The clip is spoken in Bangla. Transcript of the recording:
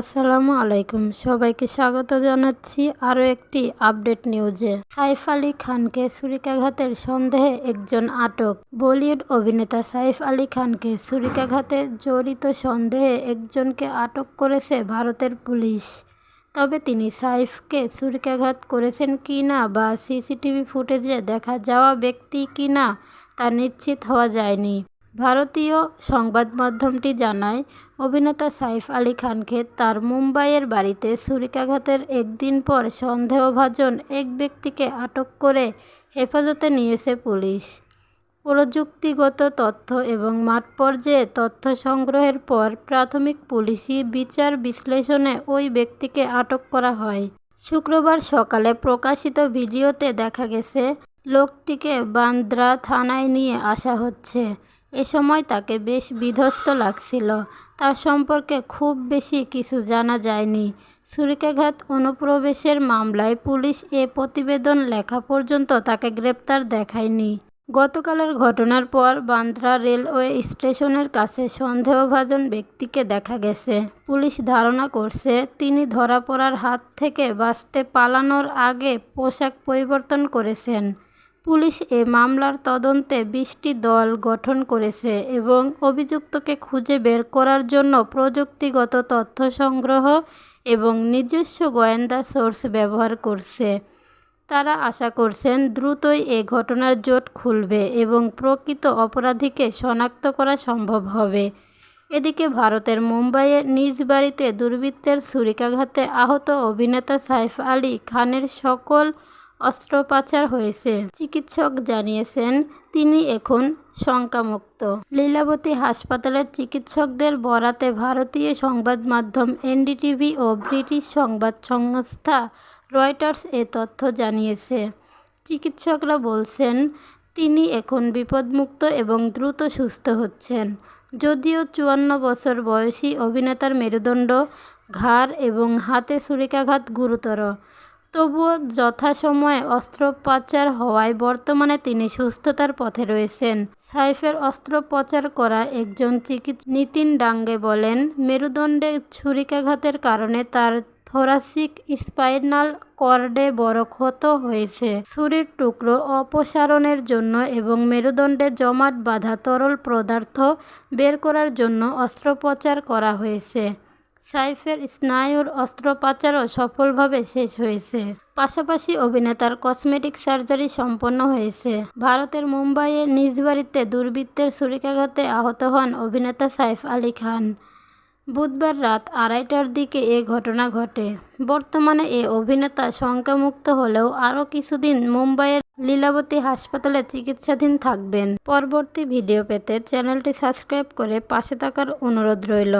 আসসালামু আলাইকুম। সবাইকে স্বাগত জানাচ্ছি আরও একটি আপডেট নিউজে। সাইফ আলী খানকে ছুরিকাঘাতের সন্দেহে একজন আটক। বলিউড অভিনেতা সাইফ আলী খানকে ছুরিকাঘাতে জড়িত সন্দেহে একজনকে আটক করেছে ভারতের পুলিশ। তবে তিনি সাইফকে ছুরিকাঘাত করেছেন কি না বা সিসিটিভি ফুটেজে দেখা যাওয়া ব্যক্তি কি না তা নিশ্চিত হওয়া যায়নি। ভারতীয় সংবাদ মাধ্যমটি জানায়, অভিনেতা সাইফ আলী খানকে তার মুম্বাইয়ের বাড়িতে ছুরিকাঘাতের একদিন পর সন্দেহভাজন এক ব্যক্তিকে আটক করে হেফাজতে নিয়েছে পুলিশ। প্রযুক্তিগত তথ্য এবং মাঠ পর্যায়ে তথ্য সংগ্রহের পর প্রাথমিক পুলিশি বিচার বিশ্লেষণে ওই ব্যক্তিকে আটক করা হয়। শুক্রবার সকালে প্রকাশিত ভিডিওতে দেখা গেছে, লোকটিকে বান্দ্রা থানায় নিয়ে আসা হচ্ছে। এ সময় তাকে বেশ বিধ্বস্ত লাগছিল। তার সম্পর্কে খুব বেশি কিছু জানা যায়নি। ছুরিকাঘাত অনুপ্রবেশের মামলায় পুলিশ এ প্রতিবেদন লেখা পর্যন্ত তাকে গ্রেপ্তার দেখায়নি। গতকালের ঘটনার পর বান্দ্রা রেলওয়ে স্টেশনের কাছে সন্দেহভাজন ব্যক্তিকে দেখা গেছে। পুলিশ ধারণা করছে, তিনি ধরা পড়ার হাত থেকে বাঁচতে পালানোর আগে পোশাক পরিবর্তন করেছেন। পুলিশ এ মামলার তদন্তে বিশটি দল গঠন করেছে এবং অভিযুক্তকে খুঁজে বের করার জন্য প্রযুক্তিগত তথ্য সংগ্রহ এবং নিজস্ব গোয়েন্দা সোর্স ব্যবহার করছে। তারা আশা করছেন দ্রুতই এ ঘটনার জোট খুলবে এবং প্রকৃত অপরাধীকে শনাক্ত করা সম্ভব হবে। এদিকে ভারতের মুম্বাইয়ে নিজ বাড়িতে দুর্বৃত্তের ছুরিকাঘাতে আহত অভিনেতা সাইফ আলী খানের সকল অস্ত্রোপচার হয়েছে। চিকিৎসক জানিয়েছেন, তিনি এখন শঙ্কামুক্ত। লীলাবতী হাসপাতালের চিকিৎসকদের বরাতে ভারতীয় সংবাদ মাধ্যম এনডিটিভি ও ব্রিটিশ সংবাদ সংস্থা রয়টার্স এ তথ্য জানিয়েছে। চিকিৎসকরা বলছেন, তিনি এখন বিপদমুক্ত এবং দ্রুত সুস্থ হচ্ছেন। যদিও চুয়ান্ন বছর বয়সী অভিনেতার মেরুদণ্ড, ঘাড় এবং হাতে ছুরিকাঘাত গুরুতর। তবুও যথাসময়ে অস্ত্রোপচার হওয়ায় বর্তমানে তিনি সুস্থতার পথে রয়েছেন। সাইফের অস্ত্রোপচার করা একজন চিকিৎসক নিতিন ডাঙ্গে বলেন, মেরুদণ্ডে ছুরিকাঘাতের কারণে তার থোরাসিক স্পাইনাল কর্ডে বড় ক্ষত হয়েছে। ছুরির টুকরো অপসারণের জন্য এবং মেরুদণ্ডে জমাট বাঁধা তরল পদার্থ বের করার জন্য অস্ত্রোপচার করা হয়েছে। সাইফের স্নায়ুর অস্ত্রোপচারও সফলভাবে শেষ হয়েছে। পাশাপাশি অভিনেতার কসমেটিক সার্জারি সম্পন্ন হয়েছে। ভারতের মুম্বাইয়ে নিজ বাড়িতে দুর্বৃত্তের ছুরিকাঘাতে আহত হন অভিনেতা সাইফ আলী খান। বুধবার রাত আড়াইটার দিকে এ ঘটনা ঘটে। বর্তমানে এ অভিনেতা শঙ্কামুক্ত হলেও আরও কিছুদিন মুম্বাইয়ের লীলাবতী হাসপাতালে চিকিৎসাধীন থাকবেন। পরবর্তী ভিডিও পেতে চ্যানেলটি সাবস্ক্রাইব করে পাশে থাকার অনুরোধ রইল।